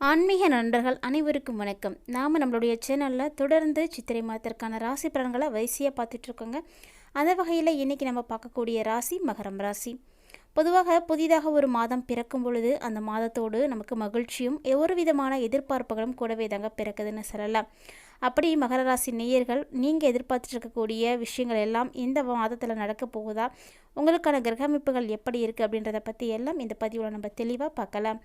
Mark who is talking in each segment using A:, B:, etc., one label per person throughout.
A: ஆன்மீக நண்பர்கள் அனைவருக்கும் வணக்கம். நாம் நம்மளுடைய சேனலில் தொடர்ந்து சித்திரை மாதத்திற்கான ராசி பலன்களை வரிசையாக பார்த்துட்ருக்கோங்க. அந்த வகையில் இன்றைக்கி நம்ம பார்க்கக்கூடிய ராசி மகரம் ராசி. பொதுவாக புதிதாக ஒரு மாதம் பிறக்கும் பொழுது அந்த மாதத்தோடு நமக்கு மகிழ்ச்சியும் ஒரு விதமான எதிர்பார்ப்புகளும் கூடவே தாங்க பிறக்குதுன்னு சொல்லலாம். அப்படி மகர ராசி நேயர்கள் நீங்கள் எதிர்பார்த்துட்டு இருக்கக்கூடிய விஷயங்கள் எல்லாம் இந்த மாதத்தில் நடக்க போகுதா? உங்களுக்கான கிரகமைப்புகள் எப்படி இருக்குது அப்படின்றத பற்றி எல்லாம் இந்த பதிவில் நம்ம தெளிவாக பார்க்கலாம்.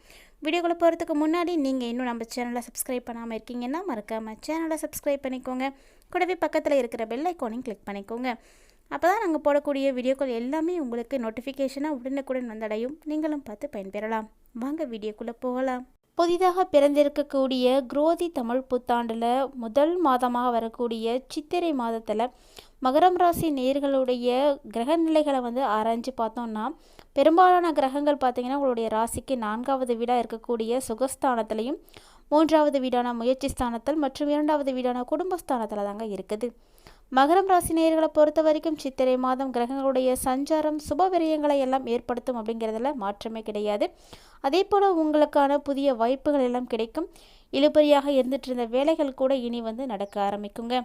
A: வீடியோக்குள்ளே போகிறதுக்கு முன்னாடி நீங்கள் இன்னும் நம்ம சேனலை சப்ஸ்கிரைப் பண்ணாமல் இருக்கீங்கன்னா மறக்காமல் சேனலை சப்ஸ்கிரைப் பண்ணிக்கோங்க. கூடவே பக்கத்தில் இருக்கிற பெல் ஐக்கானையும் கிளிக் பண்ணிக்கோங்க. அப்போ தான் நாங்கள் போடக்கூடிய வீடியோக்கள் எல்லாமே உங்களுக்கு நோட்டிஃபிகேஷனாக உடனுக்குடன் வந்தடையும். நீங்களும் பார்த்து பயன்பெறலாம். வாங்க வீடியோக்குள்ளே போகலாம். புதிதாக பிறந்திருக்கக்கூடிய குரோதி தமிழ் புத்தாண்டில் முதல் மாதமாக வரக்கூடிய சித்திரை மாதத்தில் மகரம் ராசி நேர்களுடைய கிரக நிலைகளை வந்து ஆராய்ஞ்சு பார்த்தோம்னா பெரும்பாலான கிரகங்கள் பார்த்திங்கன்னா உங்களுடைய ராசிக்கு நான்காவது வீடாக இருக்கக்கூடிய சுகஸ்தானத்திலையும் மூன்றாவது வீடான முயற்சி ஸ்தானத்தில் மற்றும் இரண்டாவது வீடான குடும்பஸ்தானத்தில் தாங்க இருக்குது. மகரம் ராசி நேர்களை பொறுத்த வரைக்கும் சித்திரை மாதம் கிரகங்களுடைய சஞ்சாரம் சுப விரயங்களை எல்லாம் ஏற்படுத்தும் அப்படிங்கிறதுல மாற்றமே கிடையாது. அதே போல் உங்களுக்கான புதிய வாய்ப்புகள் எல்லாம் கிடைக்கும். இழுபறியாக இருந்துட்டு இருந்த வேலைகள் கூட இனி வந்து நடக்க ஆரம்பிக்குங்க.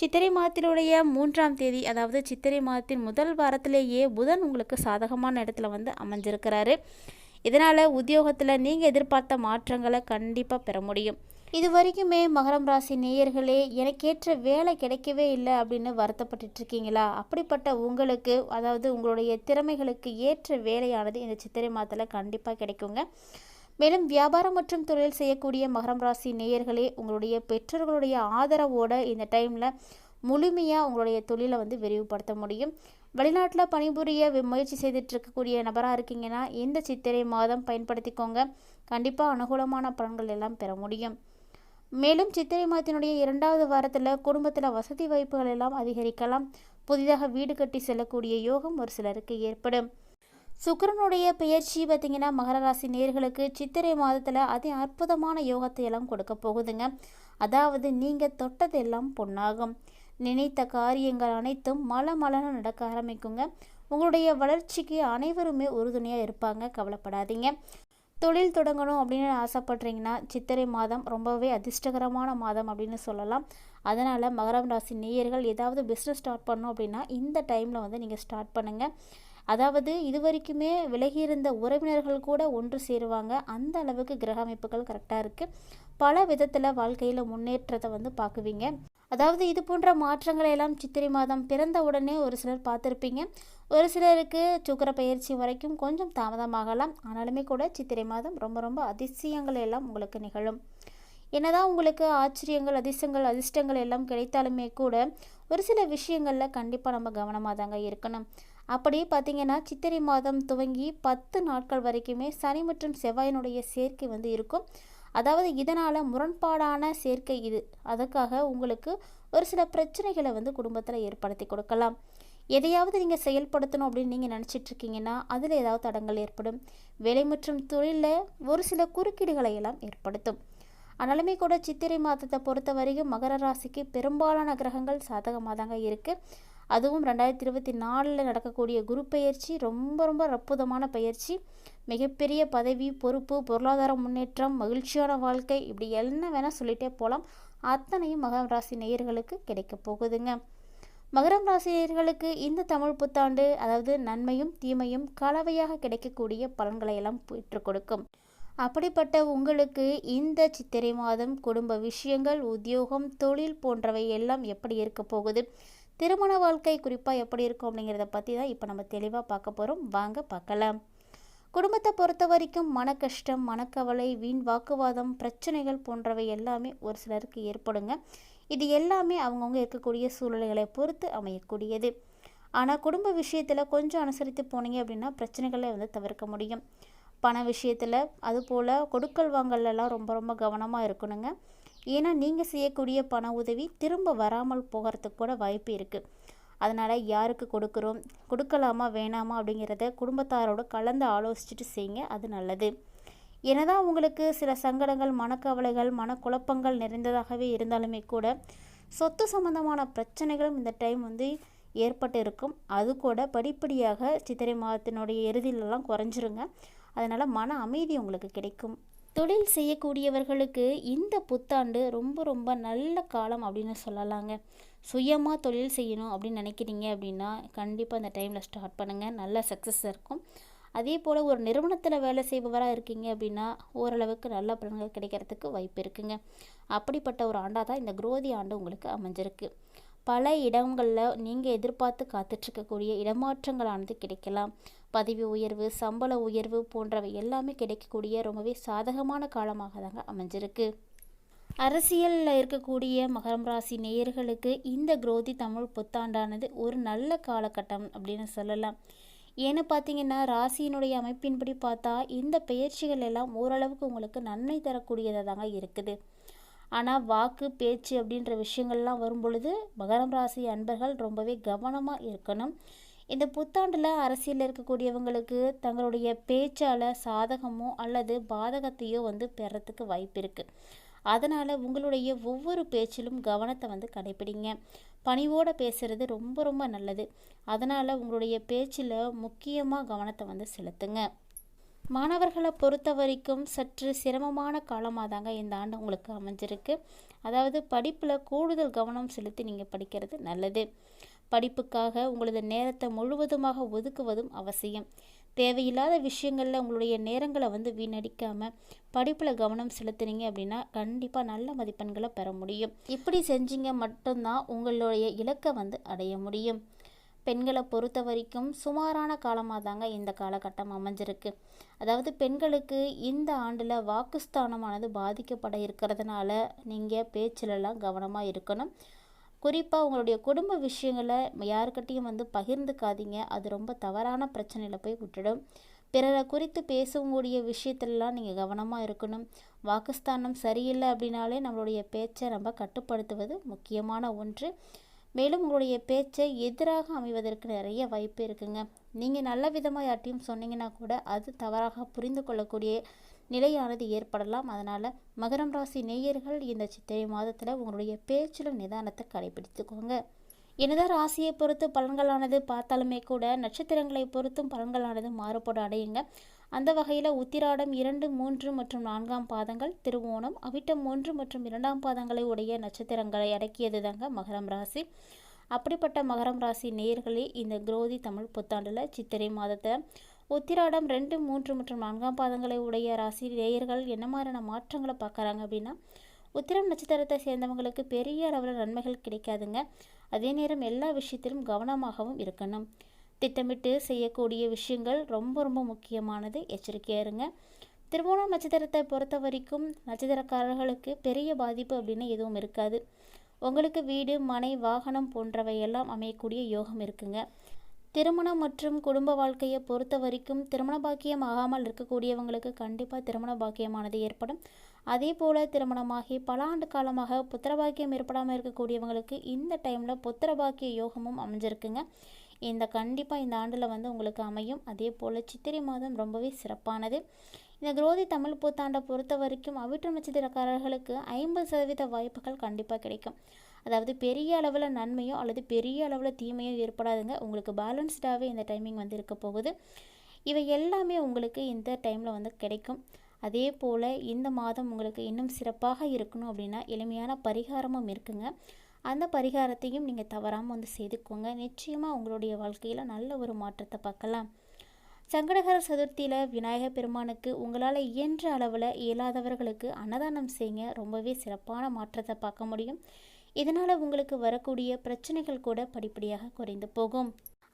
A: சித்திரை மாதத்தினுடைய மூன்றாம் தேதி அதாவது சித்திரை மாதத்தின் முதல் வாரத்திலேயே புதன் உங்களுக்கு சாதகமான இடத்துல வந்து அமைஞ்சிருக்கிறாரு. இதனால் உத்தியோகத்தில் நீங்கள் எதிர்பார்த்த மாற்றங்களை கண்டிப்பாக பெற முடியும். இது வரைக்குமே மகரம் ராசி நேயர்களே எனக்கேற்ற வேலை கிடைக்கவே இல்லை அப்படின்னு வருத்தப்பட்டு இருக்கீங்களா அப்படிப்பட்ட உங்களுக்கு அதாவது உங்களுடைய திறமைகளுக்கு ஏற்ற வேலையானது இந்த சித்திரை மாதத்தில் கண்டிப்பாக கிடைக்குங்க. மேலும் வியாபாரம் மற்றும் தொழில் செய்யக்கூடிய மகரம் ராசி நேயர்களே உங்களுடைய பெற்றோர்களுடைய ஆதரவோட இந்த டைமில் முழுமையாக உங்களுடைய தொழிலை வந்து விரிவுபடுத்த முடியும். வெளிநாட்டில் பணிபுரிய முயற்சி செய்துட்டு இருக்கக்கூடிய நபராக இருக்கீங்கன்னா இந்த சித்திரை மாதம் பயன்படுத்திக்கோங்க. கண்டிப்பாக அனுகூலமான பலன்கள் எல்லாம் பெற முடியும். மேலும் சித்திரை மாதத்தினுடைய இரண்டாவது வாரத்தில் குடும்பத்தில் வசதி வாய்ப்புகள் எல்லாம் அதிகரிக்கலாம். புதிதாக வீடு கட்டி செல்லக்கூடிய யோகம் ஒரு சிலருக்கு ஏற்படும். சுக்கரனுடைய பெயர்ச்சி பார்த்திங்கன்னா மகர ராசி நேர்களுக்கு சித்திரை மாதத்தில் அதி அற்புதமான யோகத்தை எல்லாம் கொடுக்க போகுதுங்க. அதாவது நீங்கள் தொட்டதெல்லாம் பொன்னாகும். நினைத்த காரியங்கள் அனைத்தும் மல மலன நடக்க ஆரம்பிக்குங்க. உங்களுடைய வளர்ச்சிக்கு அனைவருமே உறுதுணையாக இருப்பாங்க. கவலைப்படாதீங்க. தொழில் தொடங்கணும் அப்படின்னு ஆசைப்பட்றீங்கன்னா சித்திரை மாதம் ரொம்பவே அதிர்ஷ்டகரமான மாதம் அப்படின்னு சொல்லலாம். அதனால் மகரம் ராசி நேயர்கள் ஏதாவது பிஸ்னஸ் ஸ்டார்ட் பண்ணோம் அப்படின்னா இந்த டைமில் வந்து நீங்கள் ஸ்டார்ட் பண்ணுங்கள் அதாவது இது வரைக்குமே விலகியிருந்த உறவினர்கள் கூட ஒன்று சேருவாங்க. அந்த அளவுக்கு கிரக அமைப்புகள் கரெக்டாக இருக்குது பல விதத்தில் வாழ்க்கையில் முன்னேற்றத்தை வந்து பார்க்குவீங்க. அதாவது இது போன்ற மாற்றங்களை எல்லாம் சித்திரை மாதம் பிறந்த உடனே ஒரு சிலர் பார்த்துருப்பீங்க. ஒரு சிலருக்கு சுக்கர பயிற்சி வரைக்கும் கொஞ்சம் தாமதமாகலாம். ஆனாலுமே கூட சித்திரை மாதம் ரொம்ப ரொம்ப அதிசயங்கள் எல்லாம் உங்களுக்கு நிகழும். என்னதான் உங்களுக்கு ஆச்சரியங்கள் அதிசயங்கள் அதிர்ஷ்டங்கள் எல்லாம் கிடைத்தாலுமே கூட ஒரு சில விஷயங்களில் கண்டிப்பாக நம்ம கவனமாக தாங்க இருக்கணும். அப்படி பார்த்தீங்கன்னா சித்திரை மாதம் துவங்கி பத்து நாட்கள் வரைக்குமே சனி மற்றும் செவ்வாயினுடைய சேர்க்கை வந்து இருக்கும். அதாவது இதனால் முரண்பாடான சேர்க்கை இது. அதுக்காக உங்களுக்கு ஒரு சில பிரச்சனைகளை வந்து குடும்பத்தில் ஏற்படுத்தி கொடுக்கலாம். எதையாவது நீங்கள் செயல்படுத்தணும் அப்படின்னு நீங்கள் நினச்சிட்ருக்கீங்கன்னா அதில் ஏதாவது தடங்கள் ஏற்படும். வேலை மற்றும் தொழிலில் ஒரு சில குறுக்கீடுகளை எல்லாம் ஏற்படுத்தும். ஆனாலுமே கூட சித்திரை மாதத்தை பொறுத்த வரைக்கும் மகர ராசிக்கு பெரும்பாலான கிரகங்கள் சாதகமாக தாங்க இருக்குது அதுவும் ரெண்டாயிரத்தி இருபத்தி நாலில் நடக்கக்கூடிய குரு பயிற்சி ரொம்ப ரொம்ப அற்புதமான பயிற்சி மிகப்பெரிய பதவி பொறுப்பு பொருளாதார முன்னேற்றம் மகிழ்ச்சியான வாழ்க்கை இப்படி என்ன வேணால் சொல்லிகிட்டே போகலாம் அத்தனையும் மகரம் ராசி நேயர்களுக்கு கிடைக்க போகுதுங்க. மகரம் ராசினியர்களுக்கு இந்த தமிழ் புத்தாண்டு அதாவது நன்மையும் தீமையும் கலவையாக கிடைக்கக்கூடிய பலன்களை எல்லாம் பெற்றுக் கொடுக்கும். அப்படிப்பட்ட உங்களுக்கு இந்த சித்திரை மாதம் குடும்ப விஷயங்கள் உத்தியோகம் தொழில் போன்றவை எல்லாம் எப்படி இருக்க போகுது? திருமண வாழ்க்கை குறிப்பாக எப்படி இருக்கும் அப்படிங்கிறத பற்றி தான் இப்போ நம்ம தெளிவாக பார்க்க போகிறோம் வாங்க பார்க்கலாம். குடும்பத்தை பொறுத்த வரைக்கும் மன கஷ்டம் மனக்கவலை வீண் வாக்குவாதம் பிரச்சனைகள் போன்றவை எல்லாமே ஒரு சிலருக்கு ஏற்படுங்க. இது எல்லாமே அவங்கவுங்க இருக்கக்கூடிய சூழ்நிலைகளை பொறுத்து அமையக்கூடியது. ஆனால் குடும்ப விஷயத்தில் கொஞ்சம் அனுசரித்து போனீங்க அப்படின்னா பிரச்சனைகளை வந்து தவிர்க்க முடியும். பண விஷயத்தில் அதுபோல் கொடுக்கல் வாங்கல்லாம் ரொம்ப ரொம்ப கவனமாக இருக்கணுங்க. ஏன்னா நீங்கள் செய்யக்கூடிய பண உதவி திரும்ப வராமல் போகிறதுக்கு கூட வாய்ப்பு இருக்குது அதனால் யாருக்கு கொடுக்குறோம்? கொடுக்கலாமா வேணாமா அப்படிங்கிறத குடும்பத்தாரோடு கலந்து ஆலோசிச்சுட்டு செய்யுங்க. அது நல்லது. என்னதான் உங்களுக்கு சில சங்கடங்கள் மனக்கவலைகள் மனக்குழப்பங்கள் நிறைந்ததாகவே இருந்தாலுமே கூட சொத்து சம்பந்தமான பிரச்சனைகளும் இந்த டைம் வந்து ஏற்பட்டு இருக்கும். அது கூட படிப்படியாக சித்திரை மாதத்தினுடைய இறுதியிலலாம் குறைஞ்சிருங்க. அதனால் மன அமைதி உங்களுக்கு கிடைக்கும். தொழில் செய்யக்கூடியவர்களுக்கு இந்த புத்தாண்டு ரொம்ப ரொம்ப நல்ல காலம் அப்படின்னு சொல்லலாங்க. சுயமாக தொழில் செய்யணும் அப்படின்னு நினைக்கிறீங்க அப்படின்னா கண்டிப்பாக அந்த டைமில் ஸ்டார்ட் பண்ணுங்கள் நல்ல சக்ஸஸ் இருக்கும். அதே போல் ஒரு நிறுவனத்தில் வேலை செய்பவராக இருக்கீங்க அப்படின்னா ஓரளவுக்கு நல்ல பலன்கள் கிடைக்கிறதுக்கு வாய்ப்பு இருக்குங்க. அப்படிப்பட்ட ஒரு ஆண்டாக தான் இந்த குரோதி ஆண்டு உங்களுக்கு அமைஞ்சிருக்கு. பல இடங்களில் நீங்கள் எதிர்பார்த்து காத்துட்ருக்கக்கூடிய இடமாற்றங்களானது கிடைக்கலாம். பதவி உயர்வு சம்பள உயர்வு போன்றவை எல்லாமே கிடைக்கக்கூடிய ரொம்பவே சாதகமான காலமாக தாங்க அமைஞ்சிருக்கு. அரசியலில் இருக்கக்கூடிய மகரம் ராசி நேயர்களுக்கு இந்த குரோதி தமிழ் புத்தாண்டானது ஒரு நல்ல காலகட்டம் அப்படின்னு சொல்லலாம். ஏன்னு பார்த்தீங்கன்னா ராசியினுடைய அமைப்பின்படி பார்த்தா இந்த பயிற்சிகள் எல்லாம் ஓரளவுக்கு உங்களுக்கு நன்மை தரக்கூடியதாக தாங்க இருக்குது. ஆனால் வாக்கு பேச்சு அப்படின்ற விஷயங்கள்லாம் வரும் பொழுது மகரம் ராசி அன்பர்கள் ரொம்பவே கவனமாக இருக்கணும். இந்த புத்தாண்டில் அரசியலில் இருக்கக்கூடியவங்களுக்கு தங்களுடைய பேச்சால் சாதகமோ அல்லது பாதகத்தையோ வந்து பெறத்துக்கு வாய்ப்பு இருக்குது அதனால் உங்களுடைய ஒவ்வொரு பேச்சிலும் கவனத்தை வந்து கடைப்பிடிங்க. பணிவோடு பேசுகிறது ரொம்ப ரொம்ப நல்லது. அதனால் உங்களுடைய பேச்சில் முக்கியமாக கவனத்தை வந்து செலுத்துங்க. மாணவர்களை பொறுத்த வரைக்கும் சற்று சிரமமான காலமாக தாங்க இந்த ஆண்டு உங்களுக்கு அமைஞ்சிருக்கு. அதாவது படிப்பில் கூடுதல் கவனம் செலுத்தி நீங்கள் படிக்கிறது நல்லது. படிப்புக்காக உங்களது நேரத்தை முழுவதுமாக ஒதுக்குவதும் அவசியம். தேவையில்லாத விஷயங்களில் உங்களுடைய நேரங்களை வந்து வீணடிக்காமல் படிப்பில் கவனம் செலுத்துனீங்க அப்படின்னா கண்டிப்பாக நல்ல மதிப்பெண்களை பெற முடியும். இப்படி செஞ்சீங்க மட்டும்தான் உங்களுடைய இலக்கை வந்து அடைய முடியும். பெண்களை பொறுத்த வரைக்கும் சுமாரான காலமாக தாங்க இந்த காலகட்டம் அமைஞ்சிருக்கு. அதாவது பெண்களுக்கு இந்த ஆண்டில் வாக்குஸ்தானமானது பாதிக்கப்பட இருக்கிறதுனால நீங்கள் பேச்சிலெல்லாம் கவனமாக இருக்கணும். குறிப்பாக உங்களுடைய குடும்ப விஷயங்களை யாருக்கிட்டையும் வந்து பகிர்ந்துக்காதீங்க. அது ரொம்ப தவறான பிரச்சனையில் போய் விட்டுடும். பிறரை குறித்து பேசக்கூடிய விஷயத்துலலாம் நீங்கள் கவனமாக இருக்கணும். வாக்குஸ்தானம் சரியில்லை அப்படின்னாலே நம்மளுடைய பேச்சை நம்ம கட்டுப்படுத்துவது முக்கியமான ஒன்று. மேலும் உங்களுடைய பேச்சை எதிராக அமைவதற்கு நிறைய வாய்ப்பு இருக்குங்க. நீங்கள் நல்ல விதமாக யார்ட்டையும் சொன்னீங்கன்னா கூட அது தவறாக புரிந்து கொள்ளக்கூடிய நிலையானது ஏற்படலாம். அதனால் மகரம் ராசி நேயர்கள் இந்த சித்திரை மாதத்தில் உங்களுடைய பேச்சில் நிதானத்தை கடைபிடித்துக்கோங்க. என்னதான் ராசியை பொறுத்து பலன்களானது பார்த்தாலுமே கூட நட்சத்திரங்களை பொறுத்தும் பலன்களானது மாறுபட அடையுங்க. அந்த வகையில் உத்திராடம் இரண்டு மூன்று மற்றும் நான்காம் பாதங்கள் திருவோணம் அவிட்டம் மூன்று மற்றும் இரண்டாம் பாதங்களை உடைய நட்சத்திரங்களை அடக்கியது தாங்க மகரம் ராசி. அப்படிப்பட்ட மகரம் ராசி நேர்களே இந்த குரோதி தமிழ் புத்தாண்டில் சித்திரை மாதத்தை உத்திராடம் ரெண்டு மூன்று மற்றும் நான்காம் பாதங்களை உடைய ராசி நேயர்கள் என்ன மாதிரியான மாற்றங்களை பார்க்குறாங்க அப்படின்னா உத்திரம் நட்சத்திரத்தை சேர்ந்தவங்களுக்கு பெரிய அளவில் நன்மைகள் கிடைக்காதுங்க. அதே நேரம் எல்லா விஷயத்திலும் கவனமாகவும் இருக்கணும். திட்டமிட்டு செய்யக்கூடிய விஷயங்கள் ரொம்ப ரொம்ப முக்கியமானது. எச்சரிக்கையாக இருங்க திருவோணம் நட்சத்திரத்தை பொறுத்த வரைக்கும் நட்சத்திரக்காரர்களுக்கு பெரிய பாதிப்பு அப்படின்னு எதுவும் இருக்காது. உங்களுக்கு வீடு மனை வாகனம் போன்றவையெல்லாம் அமையக்கூடிய யோகம் இருக்குங்க. திருமணம் மற்றும் குடும்ப வாழ்க்கையை பொறுத்த வரைக்கும் திருமண பாக்கியம் ஆகாமல் இருக்கக்கூடியவங்களுக்கு கண்டிப்பாக திருமண பாக்கியமானது ஏற்படும். அதே போல் திருமணமாகி பல ஆண்டு காலமாக புத்திர பாக்கியம் ஏற்படாமல் இருக்கக்கூடியவங்களுக்கு இந்த டைமில் புத்திர பாக்கிய யோகமும் அமைஞ்சிருக்குங்க. இந்த கண்டிப்பாக இந்த ஆண்டில் வந்து உங்களுக்கு அமையும். அதே போல் சித்திரை மாதம் ரொம்பவே சிறப்பானது. இந்த குரோதி தமிழ் புத்தாண்டை பொறுத்த வரைக்கும் அவிட்ட நட்சத்திரக்காரர்களுக்கு ஐம்பது சதவீத வாய்ப்புகள் கண்டிப்பாக கிடைக்கும். அதாவது பெரிய அளவில் நன்மையோ அல்லது பெரிய அளவில் தீமையோ ஏற்படாதுங்க. உங்களுக்கு பேலன்ஸ்டாகவே இந்த டைமிங் வந்து இருக்க போகுது. இவை எல்லாமே உங்களுக்கு இந்த டைமில் வந்து கிடைக்கும். அதே போல் இந்த மாதம் உங்களுக்கு இன்னும் சிறப்பாக இருக்கணும் அப்படின்னா எளிமையான பரிகாரமும் இருக்குங்க. அந்த பரிகாரத்தையும் நீங்கள் தவறாமல் வந்து செய்துக்கோங்க. நிச்சயமாக உங்களுடைய வாழ்க்கையில் நல்ல ஒரு மாற்றத்தை பார்க்கலாம். சங்கடகர சதுர்த்தியில் விநாயகர் பெருமானுக்கு உங்களால் இயன்ற அளவில் இயலாதவர்களுக்கு அன்னதானம் செய்யுங்க ரொம்பவே சிறப்பான மாற்றத்தை பார்க்க முடியும். இதனால் உங்களுக்கு வரக்கூடிய பிரச்சனைகள் கூட படிப்படியாக குறைந்து போகும்.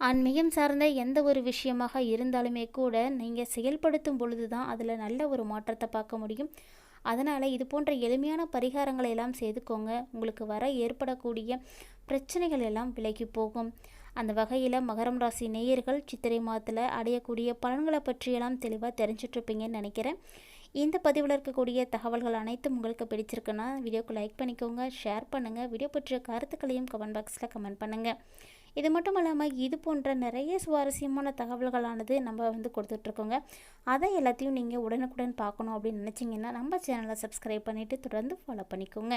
A: ஆன்மீகம் சார்ந்த எந்த ஒரு விஷயமாக இருந்தாலுமே கூட நீங்கள் செயல்படுத்தும் பொழுது தான் அதில் நல்ல ஒரு மாற்றத்தை பார்க்க முடியும். அதனால் இது போன்ற எளிமையான பரிகாரங்களை எல்லாம் செய்துக்கோங்க. உங்களுக்கு வர ஏற்படக்கூடிய பிரச்சனைகள் எல்லாம் விலகி போகும். அந்த வகையில் மகரம் ராசி நேயர்கள் சித்திரை மாதத்தில் அடையக்கூடிய பலன்களை பற்றியெல்லாம் தெளிவாக தெரிஞ்சிட்ருப்பீங்கன்னு நினைக்கிறேன். இந்த பதிவில் இருக்கக்கூடிய தகவல்கள் அனைத்தும் உங்களுக்கு பிடிச்சிருக்குன்னா வீடியோக்கு லைக் பண்ணிக்கோங்க ஷேர் பண்ணுங்கள் வீடியோ பற்றிய கருத்துக்களையும் கமெண்ட் பாக்ஸில் கமெண்ட் பண்ணுங்கள் இது மட்டும் இல்லாமல் இது போன்ற நிறைய சுவாரஸ்யமான தகவல்களானது நம்ம வந்து கொடுத்துட்ருக்கோங்க. அதை எல்லாத்தையும் நீங்கள் உடனுக்குடன் பார்க்கணும் அப்படின்னு நினச்சிங்கன்னா நம்ம சேனலை சப்ஸ்கிரைப் பண்ணிவிட்டு தொடர்ந்து ஃபாலோ பண்ணிக்கோங்க.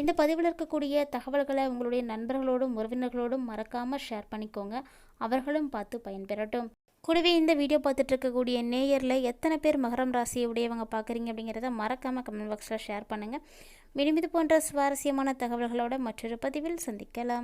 A: இந்த பதிவில் இருக்கக்கூடிய தகவல்களை உங்களுடைய நண்பர்களோடும் உறவினர்களோடும் மறக்காமல் ஷேர் பண்ணிக்கோங்க. அவர்களும் பார்த்து பயன்பெறட்டும். கூடவே இந்த வீடியோ பார்த்துட்டு இருக்கக்கூடிய நேயரில் எத்தனை பேர் மகரம் ராசியை உடையவங்க பார்க்குறீங்க அப்படிங்கிறத மறக்காமல் கமெண்ட் பாக்ஸில் ஷேர் பண்ணுங்கள் மீண்டும் இது போன்ற சுவாரஸ்யமான தகவல்களோட மற்றொரு பதிவில் சந்திக்கலாம்.